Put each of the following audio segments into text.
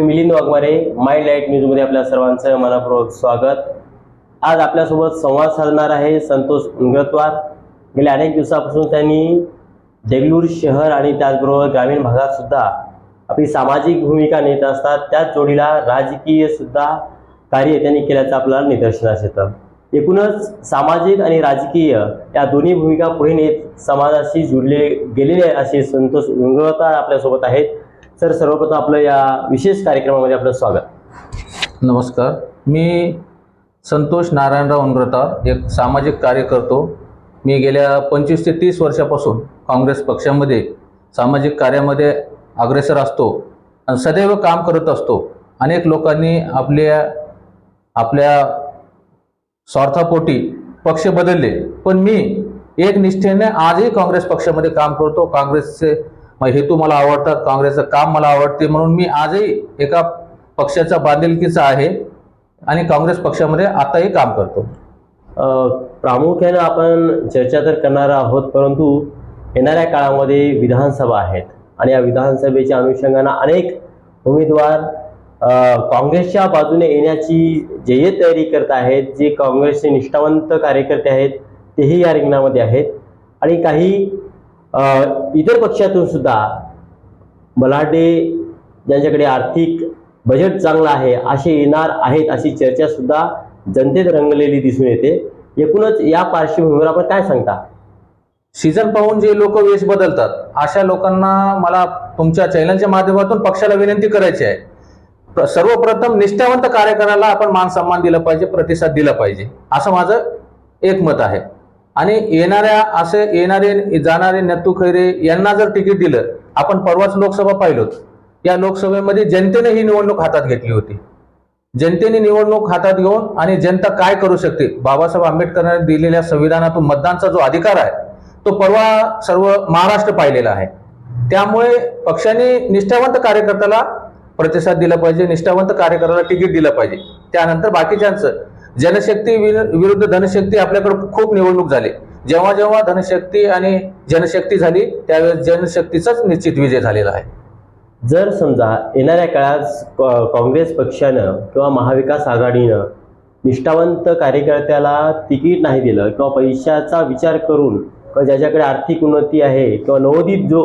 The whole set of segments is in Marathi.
Me Milind Waghmare my light न्यूजमध्ये आपल्या सर्वांचं मनापूर्वक स्वागत. आज आपल्यासोबत संवाद साधणार आहे संतोष उनगतवार. गेल्या अनेक दिवसापासून त्यांनी देगलूर शहर आणि त्याचबरोबर ग्रामीण भागात सुद्धा आपली सामाजिक भूमिका नेत असतात. त्याच जोडीला राजकीय सुद्धा कार्य त्यांनी केल्याचं आपल्याला निदर्शनास येतं. एकूणच सामाजिक आणि राजकीय या दोन्ही भूमिका पुढे नेत समाजाशी जुडले गेलेले असे संतोष उंगवतार आपल्यासोबत आहेत. सर सर्वप्रथम आपलं या विशेष कार्यक्रमामध्ये आपलं स्वागत. नमस्कार. मी संतोष नारायणराव उनग्रता एक सामाजिक कार्य करतो मी गेल्या पंचवीस ते तीस वर्षापासून काँग्रेस पक्षामध्ये सामाजिक कार्यामध्ये अग्रेसर असतो आणि सदैव काम करत असतो. अनेक लोकांनी आपल्या आपल्या स्वार्थापोटी पक्ष बदलले. पण मी एक निष्ठेने आजही काँग्रेस पक्षामध्ये काम करतो. काँग्रेसचे मग हेतू मला आवडतात काँग्रेसचं काम मला आवडते म्हणून मी आजही एका पक्षाचा बांधिलकीचा आहे आणि काँग्रेस पक्षामध्ये आताही काम करतो. प्रामुख्यानं आपण चर्चा तर करणार आहोत परंतु येणाऱ्या काळामध्ये विधानसभा आहेत आणि या विधानसभेच्या अनुषंगानं अनेक उमेदवार काँग्रेसच्या बाजूने येण्याची जे तयारी करत आहेत जे काँग्रेसचे निष्ठावंत कार्यकर्ते आहेत तेही या रिंगणामध्ये आहेत. आणि काही इतर पक्षातून सुद्धा बलाढ्य ज्यांच्याकडे आर्थिक बजेट चांगलं आहे असे येणार आहेत अशी चर्चा सुद्धा जनतेत रंगलेली दिसून येते. एकूणच या पार्श्वभूमीवर आपण काय सांगता? सीझन पाहून जे लोक वेश बदलतात अशा लोकांना मला तुमच्या चॅनलच्या माध्यमातून पक्षाला विनंती करायची आहे. सर्वप्रथम निष्ठावंत कार्यकर्त्याला आपण मान सन्मान दिला पाहिजे प्रतिसाद दिला पाहिजे असं माझं एक मत आहे. आणि येणाऱ्या असे येणारे जाणारे नत्तू खैरे यांना जर तिकीट दिलं आपण परवाच लोकसभा पाहिलोत. या लोकसभेमध्ये जनतेने ही निवडणूक हातात घेतली होती. जनतेने निवडणूक हातात घेऊन आणि जनता काय करू शकते? बाबासाहेब आंबेडकरांनी दिलेल्या संविधानातून मतदानचा जो अधिकार आहे तो परवा सर्व महाराष्ट्र पाहिलेला आहे. त्यामुळे पक्षाने निष्ठावंत कार्यकर्त्याला प्रतिसाद दिला पाहिजे निष्ठावंत कार्यकर्त्याला तिकीट दिलं पाहिजे. त्यानंतर बाकीच्यांचं जनशक्ती विरुद्ध धनशक्ती आपल्याकडे खूप निवडणूक झाली. जेव्हा जेव्हा धनशक्ती आणि जनशक्ती झाली त्यावेळेस जनशक्तीचाच निश्चित विजय झालेला आहे. जर समजा येणाऱ्या काळात काँग्रेस पक्षानं किंवा महाविकास आघाडीनं निष्ठावंत कार्यकर्त्याला तिकीट नाही दिलं किंवा पैशाचा विचार करून किंवा ज्याच्याकडे आर्थिक उन्नती आहे किंवा नवोदित जो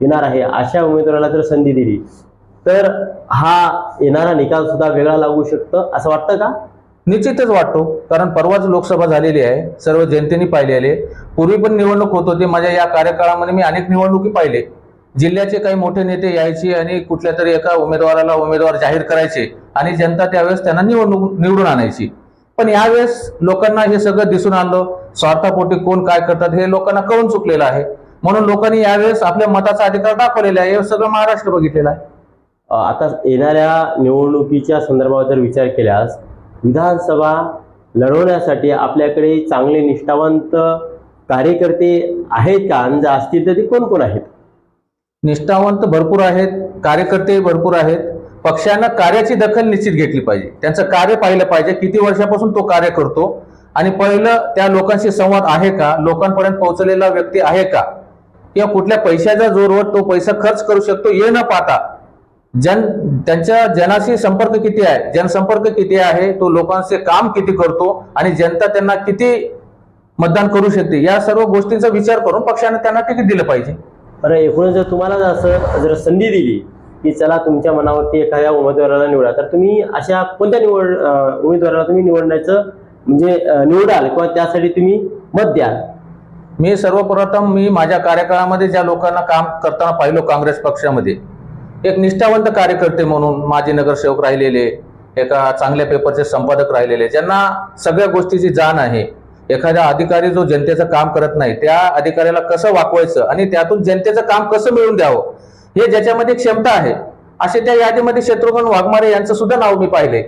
येणार आहे अशा उमेदवाराला जर संधी दिली तर हा येणारा निकाल सुद्धा वेगळा लागू शकतं असं वाटतं का? निश्चितच वाटतो कारण परवाच लोकसभा झालेली आहे सर्व जनतेने पाहिलेले. पूर्वी पण निवडणूक होत होती माझ्या या कार्यकाळामध्ये मी अनेक निवडणुकी पाहिले. जिल्ह्याचे काही मोठे नेते यायचे आणि कुठल्या तरी एका उमेदवाराला उमेदवार जाहीर करायचे आणि जनता त्यावेळेस त्यांना निवडणूक निवडून आणायची. पण यावेळेस लोकांना हे सगळं दिसून आणलं स्वार्थापोटी कोण काय करतात हे लोकांना कळून चुकलेलं आहे. म्हणून लोकांनी यावेळेस आपल्या मताचा अधिकार दाखवलेला आहे हे सगळं महाराष्ट्र बघितलेलं आहे. आता येणाऱ्या निवडणुकीच्या संदर्भात जर विचार केल्यास विधानसभा लढवण्यासाठी आपल्याकडे चांगले निष्ठावंत कार्यकर्ते आहेत का? आणि जर असतील तर ते कोण कोण आहेत? निष्ठावंत भरपूर आहेत कार्यकर्ते भरपूर आहेत. पक्षानं कार्याची दखल निश्चित घेतली पाहिजे. त्यांचं कार्य पाहिलं पाहिजे. किती वर्षापासून तो कार्य करतो? आणि पहिलं त्या लोकांशी संवाद आहे का? लोकांपर्यंत पोहोचलेला व्यक्ती आहे का? किंवा कुठल्या पैशाच्या जोरवर तो पैसा खर्च करू शकतो हे न पाहता जन त्यांच्या जनाशी संपर्क किती आहे? जनसंपर्क किती आहे? तो लोकांचे काम किती करतो? आणि जनता त्यांना किती मतदान करू शकते? या सर्व गोष्टींचा विचार करून पक्षाने त्यांना तिकीट दिलं पाहिजे. बरं एकूणच जर तुम्हाला असं जर संधी दिली की चला तुमच्या मनावरती एखाद्या उमेदवाराला निवडा तर तुम्ही अशा कोणत्या निवड उमेदवाराला तुम्ही निवडण्याचं म्हणजे निवडाल किंवा त्यासाठी तुम्ही मत द्याल? मी सर्वप्रथम मी माझ्या कार्यकाळामध्ये ज्या लोकांना काम करताना पाहिलो काँग्रेस पक्षामध्ये एक निष्ठावंत कार्यकर्ते म्हणून माजी नगरसेवक राहिलेले एका चांगल्या पेपरचे संपादक राहिलेले ज्यांना सगळ्या गोष्टीची जाण आहे. एखादा अधिकारी जो जनतेचं काम करत नाही त्या अधिकाऱ्याला कसं वाकवायचं आणि त्यातून जनतेचं काम कसं मिळवून द्यावं हे ज्याच्यामध्ये क्षमता आहे असे त्या यादीमध्ये शत्रुघ्न वाघमारे यांचं सुद्धा नाव मी पाहिले.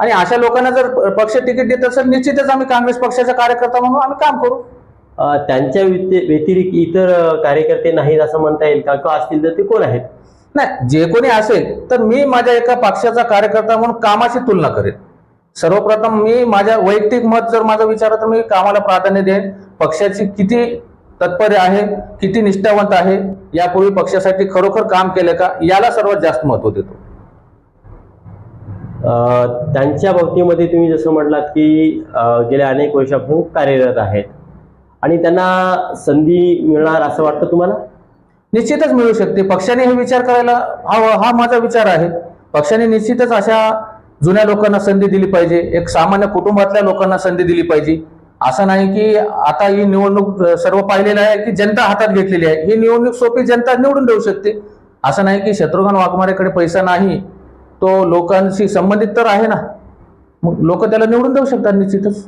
आणि अशा लोकांना जर पक्ष तिकीट देत असेल निश्चितच आम्ही काँग्रेस पक्षाचा कार्यकर्ता म्हणून आम्ही काम करू. त्यांच्या व्यतिरिक्त इतर कार्यकर्ते नाहीत असं म्हणता येईल का असतील तर ते कोण आहेत? नाही जे कोणी असेल तर मी माझ्या एका पक्षाचा कार्यकर्ता म्हणून कामाची तुलना करेन. सर्वप्रथम मी माझ्या वैयक्तिक मत जर माझं विचार तर मी कामाला प्राधान्य देईन. पक्षाची किती तत्पर आहे किती निष्ठावंत आहे यापूर्वी पक्षासाठी खरोखर काम केलं का याला सर्वात जास्त महत्त्व देतो. त्यांच्या बाबतीमध्ये तुम्ही जसं म्हटलात की गेल्या अनेक वर्षापासून कार्यरत आहेत. आणि त्यांना संधी मिळणार असं वाटतं तुम्हाला? निश्चितच मिळू शकते. पक्षाने हे विचार करायला हा हा माझा विचार आहे. पक्षाने निश्चितच अशा जुन्या लोकांना संधी दिली पाहिजे. एक सामान्य कुटुंबातल्या लोकांना संधी दिली पाहिजे. असं नाही की आता ही निवडणूक सर्व पाहिलेलं आहे की जनता हातात घेतलेली आहे. ही निवडणूक सोपी जनता निवडून देऊ शकते. असं नाही की शत्रुघ्न वाघमारेकडे पैसा नाही. तो लोकांशी संबंधित तर आहे ना. मग लोक त्याला निवडून देऊ शकतात निश्चितच.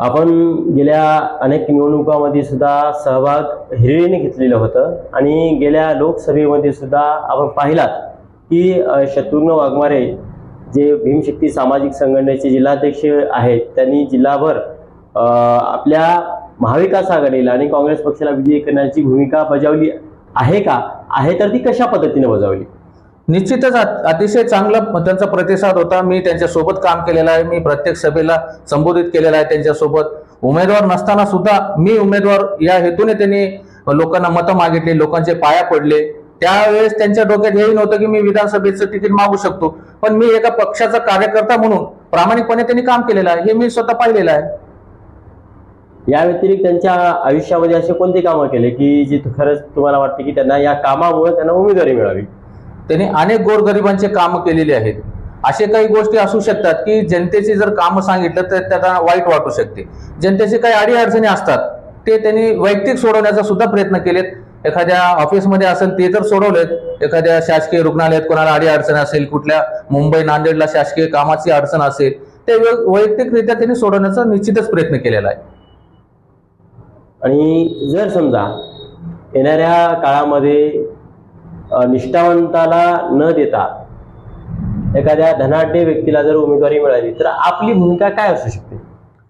आपण गेल्या अनेक निवडणुकामध्ये सुद्धा सहभाग हिरिरीने घेतलेलं होतं आणि गेल्या लोकसभेमध्ये सुद्धा आपण पाहिलात की शत्रुघ्न वाघमारे जे भीमशक्ती सामाजिक संघटनेचे जिल्हाध्यक्ष आहेत त्यांनी जिल्हाभर आपल्या महाविकास आघाडीला आणि काँग्रेस पक्षाला विजयी करण्याची भूमिका बजावली आहे का? आहे तर ती कशा पद्धतीने बजावली? निश्चितच अतिशय चांगला त्यांचा प्रतिसाद होता. मी त्यांच्यासोबत काम केलेलं आहे. मी प्रत्येक सभेला संबोधित केलेलं आहे त्यांच्यासोबत. उमेदवार नसताना सुद्धा मी उमेदवार या हेतूने त्यांनी लोकांना मतं मागितली लोकांचे पाया पडले. त्यावेळेस त्यांच्या डोक्यात हेही नव्हतं की मी विधानसभेचं तिकीट मागू शकतो. पण मी एका पक्षाचा कार्यकर्ता म्हणून प्रामाणिकपणे त्यांनी काम केलेलं आहे. हे मी स्वतः पाहिलेलं आहे. या व्यतिरिक्त त्यांच्या आयुष्यामध्ये असे कोणते कामं केले की जी खरंच तुम्हाला वाटते की त्यांना या कामामुळे त्यांना उमेदवारी मिळावी? त्यांनी अनेक गोरगरिबांचे कामं केलेली आहेत. असे काही गोष्टी असू शकतात की जनतेची जर कामं सांगितलं तर त्यांना वाईट वाटू शकते. जनतेचे काही अडीअडचणी असतात ते त्यांनी वैयक्तिक सोडवण्याचा सुद्धा प्रयत्न केलेत. एखाद्या ऑफिसमध्ये असेल ते तर सोडवलेत. एखाद्या शासकीय रुग्णालयात कोणाला अडीअडचण असेल कुठल्या मुंबई नांदेडला शासकीय कामाची अडचण असेल ते वै- वैयक्तिकरित्या त्यांनी सोडवण्याचा निश्चितच प्रयत्न केलेला आहे. आणि जर समजा येणाऱ्या काळामध्ये निष्ठावंताला न देता एखाद्या धनाढ्य व्यक्तीला जर उमेदवारी मिळाली तर आपली भूमिका काय असू शकते?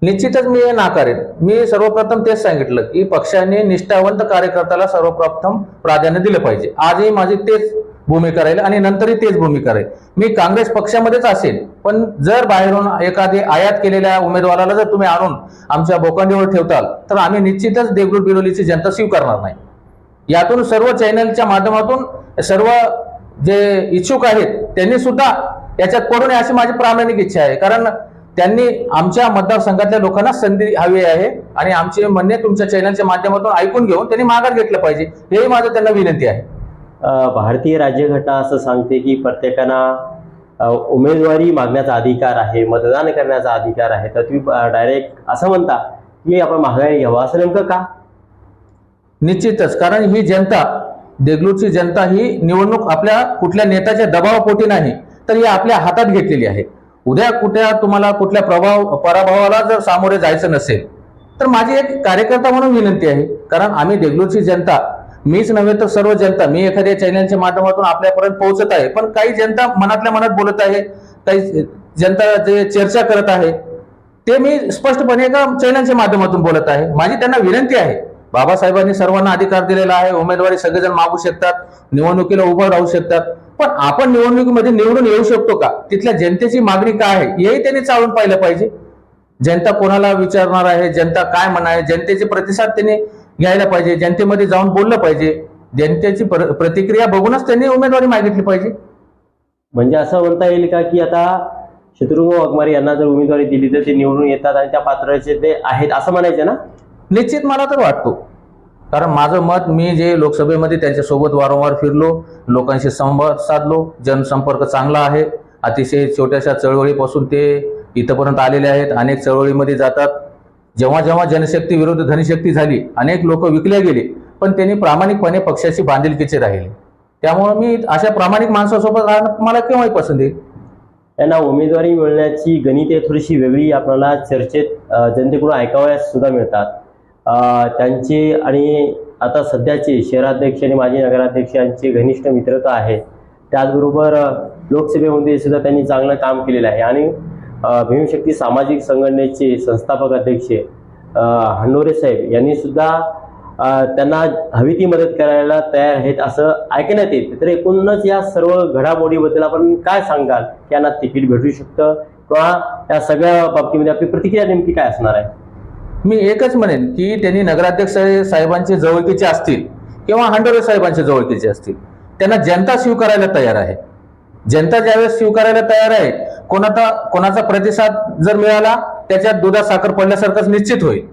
निश्चितच मी हे नाकारेन मी सर्वप्रथम तेच सांगितलं की पक्षाने निष्ठावंत कार्यकर्त्याला सर्वप्रथम प्राधान्य दिलं पाहिजे. आजही माझी तेच भूमिका राहील आणि नंतरही तेच भूमिका राहील. मी काँग्रेस पक्षामध्येच असेल पण जर बाहेरून एखादी आयात केलेल्या उमेदवाराला जर तुम्ही आणून आमच्या बोकांडीवर ठेवताल तर आम्ही निश्चितच देगलूर बिरोलीची जनता स्वीकारणार नाही. यातून सर्व चॅनलच्या माध्यमातून सर्व जे इच्छुक आहेत त्यांनी सुद्धा याच्यात पडू नये अशी माझी प्रामाणिक इच्छा आहे. कारण त्यांनी आमच्या मतदारसंघातल्या लोकांना संधी हवी आहे आणि आमचे म्हणणे तुमच्या चॅनलच्या माध्यमातून ऐकून घेऊन त्यांनी माघार घेतलं पाहिजे. हेही माझं त्यांना विनंती आहे. भारतीय राज्यघटना असं सांगते की प्रत्येकाना उमेदवारी मागण्याचा अधिकार आहे मतदान करण्याचा अधिकार आहे. तर तुम्ही डायरेक्ट असं म्हणता की आपण महागाई घ्यावा. असं नेमकं का? निश्चितच. कारण ही जनता देगलूरची जनता ही निवडणूक आपल्या कुठल्या नेत्याच्या दबावापोटी नाही तर ही आपल्या हातात घेतलेली आहे. उद्या कुठल्या तुम्हाला कुठल्या प्रभाव पराभवाला जर सामोरे जायचं नसेल तर माझी एक कार्यकर्ता म्हणून विनंती आहे. कारण आम्ही देगलूरची जनता मीच नव्हे तर सर्व जनता मी एखाद्या चॅनलच्या माध्यमातून आपल्यापर्यंत पोहोचत आहे पण काही जनता मनातल्या मनात बोलत आहे काही जनता जे चर्चा करत आहे ते मी स्पष्टपणे एका चॅनलच्या माध्यमातून बोलत आहे. माझी त्यांना विनंती आहे बाबासाहेबांनी सर्वांना अधिकार दिलेला आहे. उमेदवारी सगळेजण मागू शकतात. निवडणुकीला उभं राहू शकतात. पण आपण निवडणुकीमध्ये निवडून येऊ शकतो का? तिथल्या जनतेची मागणी काय आहे? हेही त्यांनी चालून पाहिलं पाहिजे. जनता कोणाला विचारणार आहे? जनता काय म्हणाय? आहे जनतेचे प्रतिसाद त्यांनी घ्यायला पाहिजे. जनतेमध्ये जाऊन बोललं पाहिजे. जनतेची प्र- प्रतिक्रिया बघूनच त्यांनी उमेदवारी मागितली पाहिजे. म्हणजे असं म्हणता येईल का की आता शत्रुघ्न वाघमारे यांना जर उमेदवारी दिली तर ते निवडून येतात आणि त्या पात्राचे ते आहेत असं म्हणायचं ना? निश्चित मला तर वाटतो. कारण माझं मत मी जे लोकसभेमध्ये त्यांच्यासोबत वारंवार फिरलो लोकांशी संवाद साधलो जनसंपर्क चांगला आहे. अतिशय छोट्याशा चळवळीपासून ते इथंपर्यंत आलेले आहेत. अनेक चळवळीमध्ये जातात. जेव्हा जेव्हा जनशक्ती विरुद्ध धनशक्ती झाली अनेक लोक विकले गेले पण त्यांनी प्रामाणिकपणे पक्षाची बांधिलकीचे राहिले. त्यामुळे मी अशा प्रामाणिक माणसासोबत राहणं मला केव्हाही पसंत येईल त्यांना उमेदवारी मिळण्याची गणिते थोडीशी वेगळी आपल्याला चर्चेत जनतेकडून ऐकावयास सुद्धा मिळतात. त्यांची आणि आता सध्याचे शहराध्यक्ष आणि माजी नगराध्यक्ष यांचे घनिष्ठ मित्रता आहे. त्याचबरोबर लोकसभेमध्ये सुद्धा त्यांनी चांगलं काम केलेलं आहे. आणि भीमशक्ती सामाजिक संघटनेचे संस्थापक अध्यक्ष हंडोरे साहेब यांनी सुद्धा त्यांना हवी ती मदत करायला तयार आहेत असं ऐकण्यात येते. तर एकूणच या सर्व घडामोडीबद्दल आपण काय सांगाल? की यांना तिकीट भेटू शकतं? किंवा या सगळ्या बाबतीमध्ये आपली प्रतिक्रिया नेमकी काय असणार आहे? मी एकच म्हणेन की त्यांनी नगराध्यक्ष साहेबांचे जवळकीचे असतील किंवा हंडोरे साहेबांचे जवळकीचे असतील त्यांना जनता स्वीकारायला तयार आहे. जनता ज्यावेळेस स्वीकारायला तयार आहे कोणाचा कोणाचा प्रतिसाद जर मिळाला त्याच्यात दुधात साखर पडल्यासारखंच निश्चित होईल.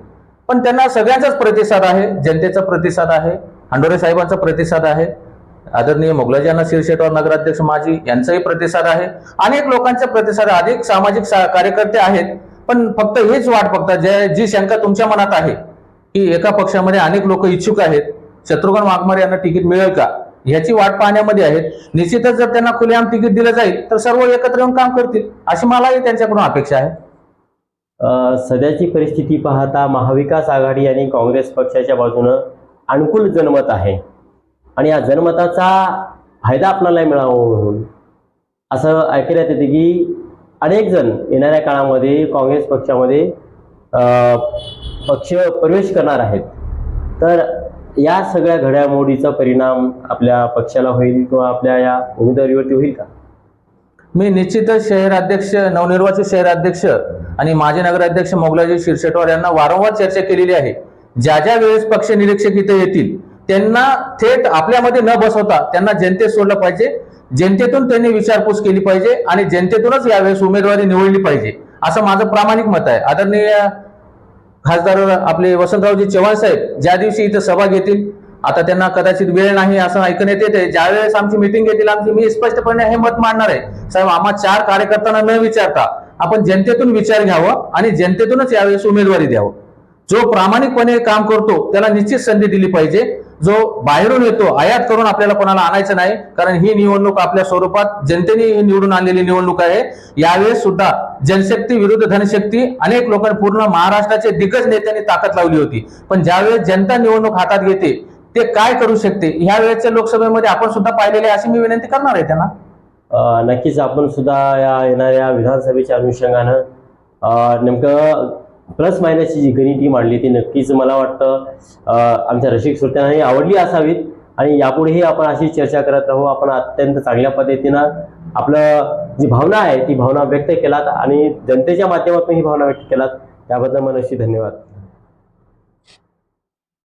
पण त्यांना सगळ्यांचाच प्रतिसाद आहे जनतेचा प्रतिसाद आहे हंडोरे साहेबांचा प्रतिसाद आहे. आदरणीय मोगलाजाना शिरशेटवार नगराध्यक्ष माजी यांचाही प्रतिसाद आहे. अनेक लोकांचा प्रतिसाद अधिक सामाजिक सा- कार्यकर्ते आहेत पण फक्त हेच वाट बघतात जे जी शंका तुमच्या मनात आहे की एका पक्षामध्ये अनेक लोक इच्छुक आहेत शत्रुघ्न वाघमारे यांना तिकीट मिळेल का? ह्याची वाट पाहण्यामध्ये आहेत. निश्चितच जर त्यांना खुलेआम तिकीट दिलं जाईल तर सर्व एकत्र येऊन काम करतील अशी मलाही त्यांच्याकडून अपेक्षा आहे. सध्याची परिस्थिती पाहता महाविकास आघाडी आणि काँग्रेस पक्षाच्या बाजूनं अनुकूल जनमत आहे. आणि या जनमताचा फायदा आपल्याला मिळावा म्हणून. असं ऐकण्यात येते की अनेक जण येणाऱ्या काळामध्ये काँग्रेस पक्षामध्ये पक्ष प्रवेश करणार आहेत. तर या सगळ्या घडामोडीचा परिणाम आपल्या पक्षाला होईल किंवा आपल्या या उमेदवारीवरती होईल का? मी निश्चितच शहराध्यक्ष नवनिर्वाचित शहराध्यक्ष आणि माजी नगराध्यक्ष मोगलाजी शिरसेटवार यांना वारंवार चर्चा केलेली आहे. ज्या ज्या वेळेस पक्ष निरीक्षक इथे येतील त्यांना थेट आपल्यामध्ये न बसवता त्यांना जनतेत सोडलं पाहिजे. जनतेतून त्यांनी विचारपूस केली पाहिजे आणि जनतेतूनच यावेळेस उमेदवारी निवडली पाहिजे. असं माझं प्रामाणिक मत आहे. आदरणीय खासदार आपले वसंतरावजी चव्हाण साहेब ज्या दिवशी इथं सभा घेतील आता त्यांना कदाचित वेळ नाही असं ऐकण्यात येते ज्यावेळेस आमची मिटिंग घेतील आमची मी स्पष्टपणे हे मत मांडणार आहे. साहेब आम्हा चार कार्यकर्त्यांना न विचारता आपण जनतेतून विचार घ्यावा आणि जनतेतूनच यावेळेस उमेदवारी द्यावं. जो प्रामाणिकपणे काम करतो त्याला निश्चित संधी दिली पाहिजे. जो बाहेरून येतो आयात करून आपल्याला कोणाला आणायचं नाही कारण ही निवडणूक आपल्या स्वरूपात जनतेने ही निवडून आणलेली निवडणूक आहे. यावेळेस सुद्धा जनशक्ती विरुद्ध धनशक्ती अनेक लोकांनी पूर्ण महाराष्ट्राचे दिग्गज नेत्यांनी ताकद लावली होती. पण ज्यावेळेस जनता निवडणूक हातात घेते ते काय करू शकते? ह्या वेळेच्या लोकसभेमध्ये आपण सुद्धा पाहिलेले अशी मी विनंती करणार आहे त्यांना. नक्कीच आपण सुद्धा या येणाऱ्या विधानसभेच्या अनुषंगानं अ, नेमकं प्लस मायनसची जी गणिती मांडली ती नक्कीच मला वाटतं आमच्या रसिक श्रोत्यांनाही आवडली असावीत. आणि यापुढेही आपण अशी चर्चा करत राहू. आपण अत्यंत चांगल्या पद्धतीनं आपलं जी भावना आहे ती भावना व्यक्त केलात आणि जनतेच्या माध्यमातून ही भावना व्यक्त केलात. त्याबद्दल मनस्वी धन्यवाद.